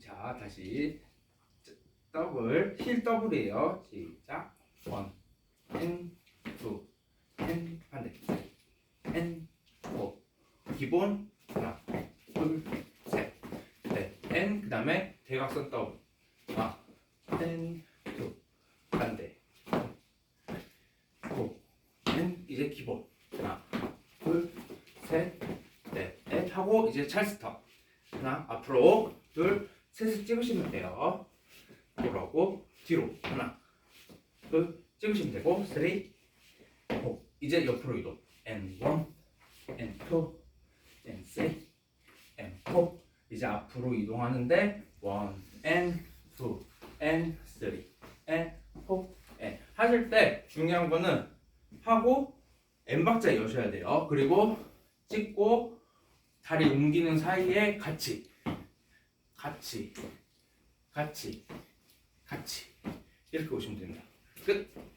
자 다시. 자, 더블 힐 더블이에요. 시작. 원, 앤, 투, 앤 반대, 앤, 포. 기본 하나, 둘, 셋, 넷, 앤 그 다음에 대각선 더블. 하나, 앤, 투, 반대, 포, 앤 이제 기본. 하나, 둘, 셋, 넷, 앤 하고 이제 찰스터 하나 앞으로 둘 셋을 찍으시면 돼요. 돌아오고 뒤로. 하나 둘 찍으시면 되고 쓰리 포. 이제 옆으로 이동. And one and two and three and four. 이제 앞으로 이동하는데 one and two and three and four and. 하실 때 중요한 거는 하고 n 박자 여셔야 돼요. 그리고 찍고 다리 옮기는 사이에 같이 같이 같이 같이 이렇게 오시면 됩니다. 끝.